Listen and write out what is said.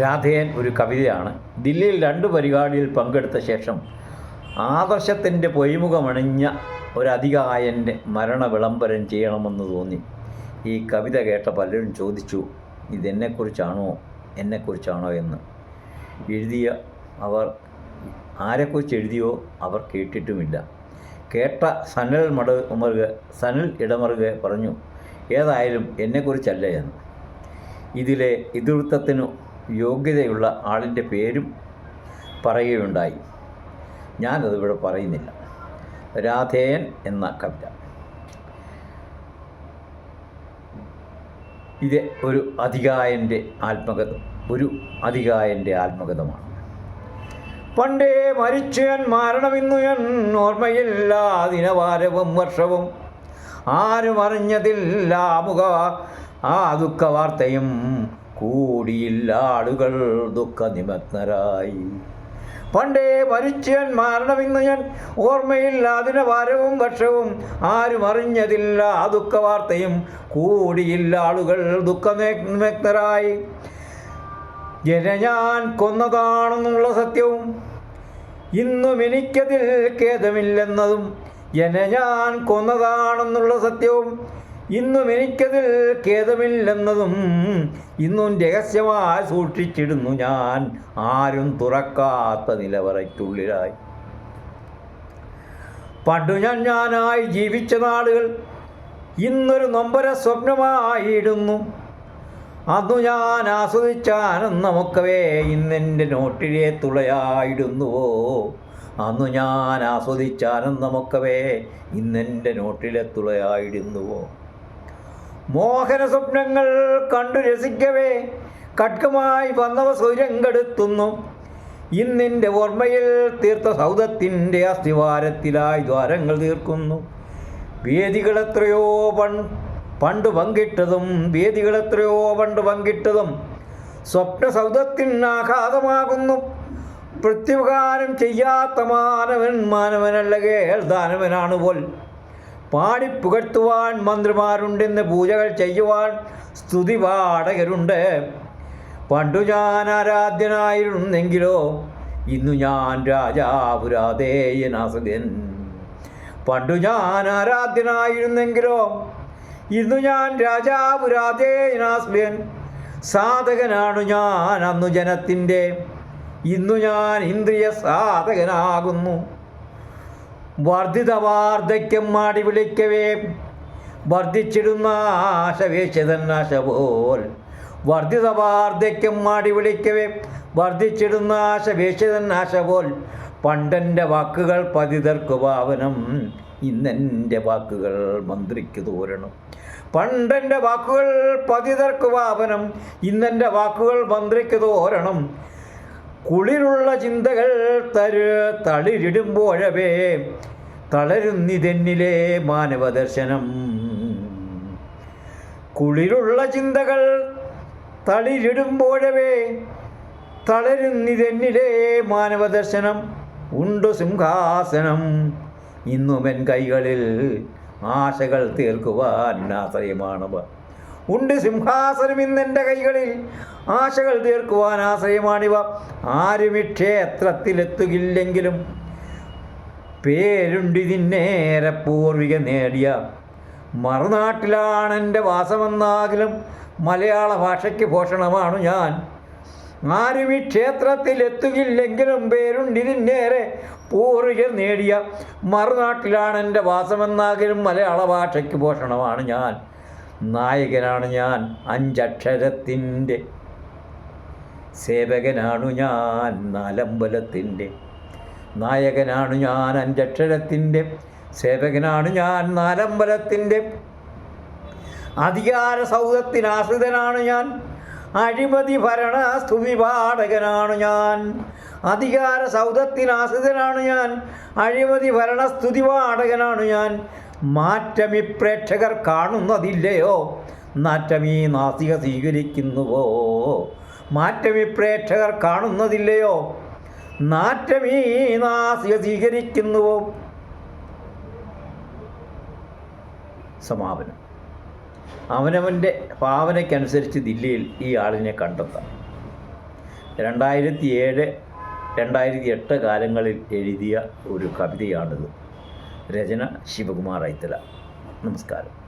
രാധേയൻ ഒരു കവിതയാണ്. ദില്ലിയിൽ രണ്ട് പരിപാടിയിൽ പങ്കെടുത്ത ശേഷം ആദർശത്തിന്റെ പൊയ്മുഖമണിഞ്ഞ ഒരധികായന്റെ മരണ വിളംബരം ചെയ്യണമെന്ന് തോന്നി. ഈ കവിത കേട്ട പലരും ചോദിച്ചു ഇതെന്നെക്കുറിച്ചാണോ? എന്നെക്കുറിച്ചാണോ എന്ന്? എഴുതിയ അവർ ആരെക്കുറിച്ച് എഴുതിയോ അവർ കേട്ടിട്ടുമില്ല. കേട്ട സനൽ മട ഉമറുക സനൽ ഇടമറുക പറഞ്ഞു ഏതായാലും എന്നെക്കുറിച്ചല്ല എന്ന്. ഇതിലെ ഇതിവൃത്തത്തിനു യോഗ്യതയുള്ള ആളിന്റെ പേരും പറയുകയുണ്ടായി. ഞാനതിവിടെ പറയുന്നില്ല. രാധേയൻ എന്ന കവിത. ഇത് ഒരു അധികായന്റെ ആത്മകഥ ഒരു അധികായന്റെ ആത്മകഥമാണ്. പണ്ടേ മരിച്ചു ഞാൻ മരണമിന്നു ഞാൻ ഓർമ്മയില്ല ദിനവാരവും വർഷവും. ആരും അറിഞ്ഞതില്ല മുഖ ആ ദുഃഖ വാർത്തയും കൂടിയില്ല ആളുകൾ ദുഃഖ നിമഗ്നരായി പണ്ടേ മരിച്ചു ഞാൻ മരണമിന്നു ഞാൻ ഓർമ്മയിൽ അതിന് വരവും വർഷവും ആരും അറിഞ്ഞതില്ല. ആ ദുഃഖ വാർത്തയും കൂടിയില്ല ആളുകൾ ദുഃഖ നിമഗ്നരായി ജന ഞാൻ കൊന്നതാണെന്നുള്ള സത്യവും ഇന്നും എനിക്കതിൽ ഖേദമില്ലെന്നതും ജന ഞാൻ കൊന്നതാണെന്നുള്ള സത്യവും ഇന്നും എനിക്കതിൽ ഖേദമില്ലെന്നതും ഇന്നും രഹസ്യമായി സൂക്ഷിച്ചിടുന്നു ഞാൻ. ആരും തുറക്കാത്ത നിലവറയ്ക്കുള്ളിലായി പണ്ടു ഞാൻ ഞാനായി ജീവിച്ച നാളുകൾ ഇന്നൊരു നൊമ്പര സ്വപ്നമായിടുന്നു. അന്നു ഞാൻ ആസ്വദിച്ച ആനന്ദമൊക്കവേ ഇന്നെന്റെ നോട്ടിലെ തുളയായിടുന്നുവോ? അന്നു ഞാൻ ആസ്വദിച്ച ആനന്ദമൊക്കവേ ഇന്നെന്റെ നോട്ടിലെ തുളയായിടുന്നുവോ? മോഹന സ്വപ്നങ്ങൾ കണ്ടു രസിക്കവേ. കട്കമായി വന്നവ സ്വരം കെടുത്തുന്നു ഇന്നിന്റെ ഓർമ്മയിൽ തീർത്ത സൗദത്തിന്റെ അസ്ഥിവാരത്തിലായി ദ്വാരങ്ങൾ തീർക്കുന്നു. വേദികളെത്രയോ പൺ പണ്ട് പങ്കിട്ടതും വേദികളെത്രയോ പണ്ട് പങ്കിട്ടതും സ്വപ്ന സൗദത്തിനാഘാതമാകുന്നു പ്രത്യുപകാരം ചെയ്യാത്ത മാനവൻ മാനവനല്ല കേൾ ദാനവനാണ് പോൽ പാടിപ്പുകഴ്ത്തുവാൻ മന്ത്രിമാരുണ്ടെന്ന് പൂജകൾ ചെയ്യുവാൻ സ്തുതി പാടകരുണ്ട് പണ്ടു ഞാൻ ആരാധ്യനായിരുന്നെങ്കിലോ ഇന്നു ഞാൻ രാജാപുരാതേയനാസകൻ പണ്ടു ഞാൻ ആരാധ്യനായിരുന്നെങ്കിലോ ഇന്നു ഞാൻ രാജാപുരാതേയനാസ്ബൻ സാധകനാണു ഞാൻ അന്നു ജനത്തിന്റെ ഇന്നു ഞാൻ ഇന്ദ്രിയ സാധകനാകുന്നു വർദ്ധിത വാർദ്ധക്യം മാടി വിളിക്കവേ. വർദ്ധിച്ചിടുന്ന ആശവേശതൻ ആശ പോൽ. വർദ്ധിത വാർദ്ധക്യം മാടി വിളിക്കവേ. വർദ്ധിച്ചിടുന്ന ആശവേശതൻ ആശ പോൽ. പണ്ടെന്റെ വാക്കുകൾ പതിതർക്കു പാവനം. ഇന്നെന്റെ വാക്കുകൾ മന്ത്രിക്ക് തോരണം. പണ്ടന്റെ വാക്കുകൾ പതിതർക്ക് പാവനം. ഇന്നെന്റെ വാക്കുകൾ മന്ത്രിക്ക് തോരണം. കുളിരുള്ള ചിന്തകൾ തരു തളിരിടുമ്പോഴവേ. തളരുന്നിതെന്നിലെ മാനവദർശനം. കുളിരുള്ള ചിന്തകൾ തളിരിടുമ്പോഴവേ തളരുന്നിതെന്നിലെ മാനവദർശനം. ഉണ്ടു സിംഹാസനം ഇന്നുമെൻ കൈകളിൽ ആശകൾ തീർക്കുവാൻ ആശ്രയമാണവ. ഉണ്ട് സിംഹാസനം ഇന്നെന്റെ കൈകളിൽ ആശകൾ തീർക്കുവാൻ ആശ്രയമാണിവ. ആരും ഈ ക്ഷേത്രത്തിലെത്തുകില്ലെങ്കിലും പേരുണ്ടിതിന്നേറെ പൂർവിക നേടിയ. മറുനാട്ടിലാണ് എന്റെ വാസമെന്നാകിലും മലയാള ഭാഷയ്ക്ക് ഭൂഷണമാണ് ഞാൻ. ആരും ഈ ക്ഷേത്രത്തിലെത്തുകില്ലെങ്കിലും പേരുണ്ടിതിന്നേറെ പൂർവികർ നേടിയ. മറുനാട്ടിലാണ് എന്റെ വാസമെന്നാകിലും മലയാള ഭാഷയ്ക്ക് ഭൂഷണമാണ് ഞാൻ. നായകനാണ് ഞാൻ അഞ്ചക്ഷരത്തിന്റെ. സേവകനാണു ഞാൻ നാലമ്പലത്തിന്റെ. നായകനാണു ഞാൻ അഞ്ചക്ഷരത്തിന്റെ സേവകനാണ് ഞാൻ നാലമ്പലത്തിന്റെ അധികാര സൗഹൃദത്തിനാശ്രിതനാണ് ഞാൻ അഴിമതി ഭരണ സ്തുതി പാടകനാണ് ഞാൻ അധികാര സൗഹൃദത്തിനാശ്രിതനാണ് ഞാൻ അഴിമതി ഭരണ സ്തുതി പാടകനാണ് ഞാൻ മാറ്റമി പ്രേക്ഷകർ കാണുന്നതില്ലയോ? നാറ്റമീ നാസിക സ്വീകരിക്കുന്നുവോ? മാറ്റമി പ്രേക്ഷകർ കാണുന്നതില്ലയോ? സ്വീകരിക്കുന്നുവോ സമാപനം. അവനവന്റെ ഭാവനയ്ക്കനുസരിച്ച് ദില്ലിയിൽ ഈ ആളിനെ കണ്ടെത്താം. രണ്ടായിരത്തി ഏഴ് രണ്ടായിരത്തി എട്ട് കാലങ്ങളിൽ എഴുതിയ ഒരു കവിതയാണിത്. രചന ശിവകുമാർ ഐത്തല. നമസ്കാരം.